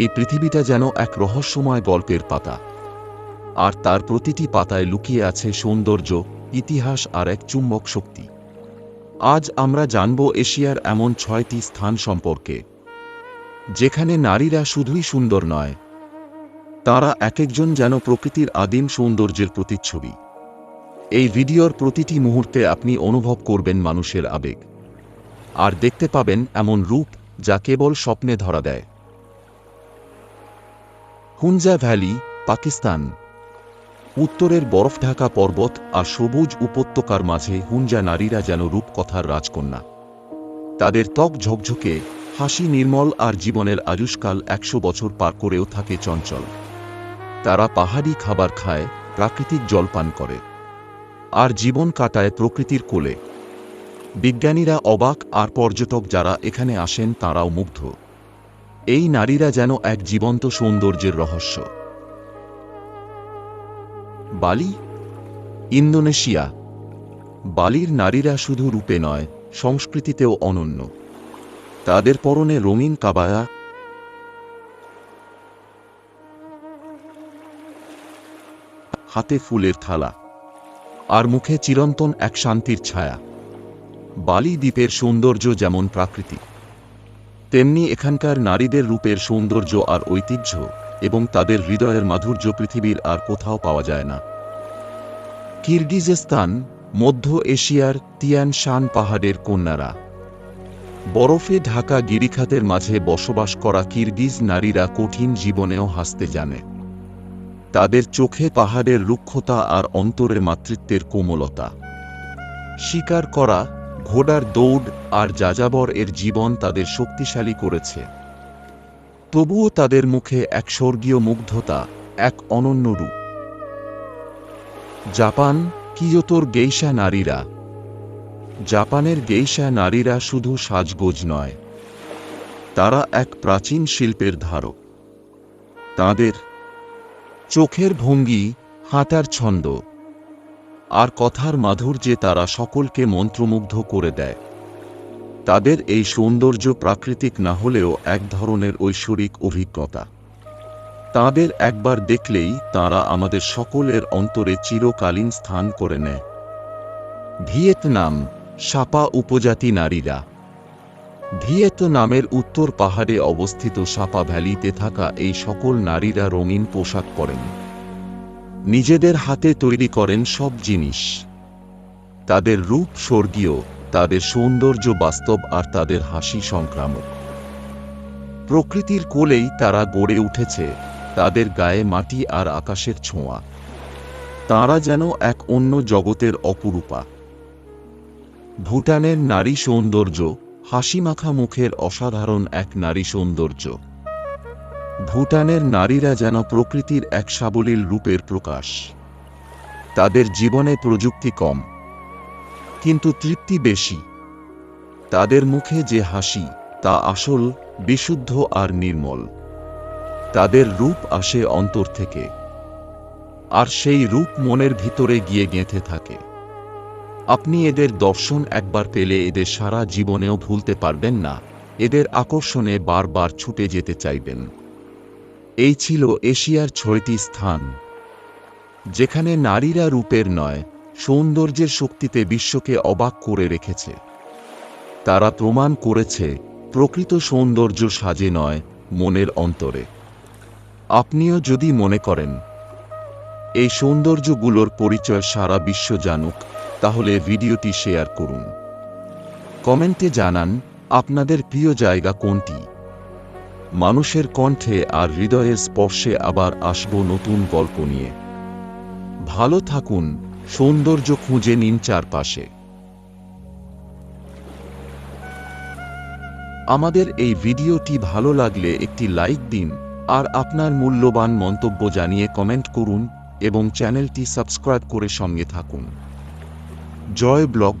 এই পৃথিবীটা যেন এক রহস্যময় গল্পের পাতা। আর তার প্রতিটি পাতায় লুকিয়ে আছে সৌন্দর্য, ইতিহাস আর এক চুম্বক শক্তি। আজ আমরা জানব এশিয়ার এমন ছয়টি স্থান সম্পর্কে, যেখানে নারীরা শুধুই সুন্দর নয়, তারা এক একজন যেন প্রকৃতির আদিম সৌন্দর্যের প্রতিচ্ছবি। এই ভিডিওর প্রতিটি মুহূর্তে আপনি অনুভব করবেন মানুষের আবেগ। আর দেখতে পাবেন এমন রূপ যা কেবল স্বপ্নে ধরা দেয়। হুঞ্জা ভ্যালি, পাকিস্তান। উত্তরের বরফ ঢাকা পর্বত আর সবুজ উপত্যকার মাঝে হুঞ্জা নারীরা যেন রূপকথার রাজকন্যা। তাদের ত্বক ঝকঝকে, হাসি নির্মল আর জীবনের আয়ুষ্কাল একশো বছর পার করেও থাকে চঞ্চল। তারা পাহাড়ি খাবার খায়, প্রাকৃতিক জল পান করে। আর জীবন কাটায় প্রকৃতির কোলে। বিজ্ঞানীরা অবাক আর পর্যটক যারা এখানে আসেন তাঁরাও মুগ্ধ। এই নারীরা যেন এক জীবন্ত সৌন্দর্যের রহস্য। বালি? ইন্দোনেশিয়া। বালির নারীরা শুধু রূপে নয়, সংস্কৃতিতেও অনন্য। তাদের পরনে রঙিন কাবায়া। হাতে ফুলের থালা। আর মুখে চিরন্তন এক শান্তির ছায়া। বালি দ্বীপের সৌন্দর্য যেমন প্রাকৃতিক। তেমনি এখানকার নারীদের রূপের সৌন্দর্য আর ঐতিহ্য এবং তাদের হৃদয়ের মাধুর্য পৃথিবীর আর কোথাও পাওয়া যায় না। কিরগিজস্তান, মধ্য এশিয়ার তিয়ান শান পাহাড়ের কন্যারা। বরফে ঢাকা গিরিখাতের মাঝে বসবাস করা কিরগিজ নারীরা কঠিন জীবনেও হাসতে জানে। তাদের চোখে পাহাড়ের রুক্ষতা আর অন্তরের মাতৃত্বের কোমলতা। শিকার করা ঘোড়ার দৌড় আর যাযাবর এর জীবন তাদের শক্তিশালী করেছে। তবুও তাদের মুখে এক স্বর্গীয় মুগ্ধতা, এক অনন্য রূপ। জাপান, কিয়োতোর গেইশা নারীরা। জাপানের গেইশা নারীরা শুধু সাজগোজ নয়। তারা এক প্রাচীন শিল্পের ধারক। তাদের চোখের ভঙ্গি, হাঁটার ছন্দ আর কথার মাধুর্যে তারা সকলকে মন্ত্রমুগ্ধ করে দেয়। তাদের এই সৌন্দর্য প্রাকৃতিক না হলেও এক ধরনের ঐশ্বরিক অভিজ্ঞতা। তাদের একবার দেখলেই তারা আমাদের সকলের অন্তরে চিরকালীন স্থান করে নেয়। ভিয়েতনাম, সাপা উপজাতি নারীরা। ভিয়েতনামের উত্তর পাহাড়ে অবস্থিত সাপা ভ্যালিতে থাকা এই সকল নারীরা রঙিন পোশাক পরেন। নিজেদের হাতে তৈরি করেন সব জিনিস। তাদের রূপ স্বর্গীয়, তাদের সৌন্দর্য বাস্তব আর তাদের হাসি সংক্রামক। প্রকৃতির কোলেই তারা গড়ে উঠেছে, তাদের গায়ে মাটি আর আকাশের ছোঁয়া। তারা যেন এক অন্য জগতের অপরূপা। ভুটানের নারী সৌন্দর্য, হাসিমাখা মুখের অসাধারণ এক নারী সৌন্দর্য। ভুটানের নারীরা যেন প্রকৃতির এক সাবলীল রূপের প্রকাশ। তাদের জীবনে প্রযুক্তি কম, কিন্তু তৃপ্তি বেশি। তাদের মুখে যে হাসি, তা আসল, বিশুদ্ধ আর নির্মল। তাদের রূপ আসে অন্তর থেকে, আর সেই রূপ মনের ভিতরে গিয়ে গেঁথে থাকে। আপনি এদের দর্শন একবার পেলে এদের সারা জীবনেও ভুলতে পারবেন না, এদের আকর্ষণে বারবার ছুটে যেতে চাইবেন। এই ছিল এশিয়ার ছয়টি স্থান, যেখানে নারীরা রূপের নয়, সৌন্দর্যের শক্তিতে বিশ্বকে অবাক করে রেখেছে। তারা প্রমাণ করেছে, প্রকৃত সৌন্দর্য সাজে নয়, মনের অন্তরে। আপনিও যদি মনে করেন, এই সৌন্দর্যগুলোর পরিচয় সারা বিশ্ব জানুক, তাহলে ভিডিওটি শেয়ার করুন। কমেন্টে জানান, আপনাদের প্রিয় জায়গা কোনটি? মানুষের কণ্ঠে আর হৃদয়ের স্পর্শে আবার আসব নতুন গল্প নিয়ে। ভালো থাকুন, সৌন্দর্য খুঁজে নিন চারপাশে। আমাদের এই ভিডিওটি ভালো লাগলে একটি লাইক দিন, আর আপনার মূল্যবান মন্তব্য জানিয়ে কমেন্ট করুন এবং চ্যানেলটি সাবস্ক্রাইব করে সঙ্গে থাকুন। জয় ব্লগ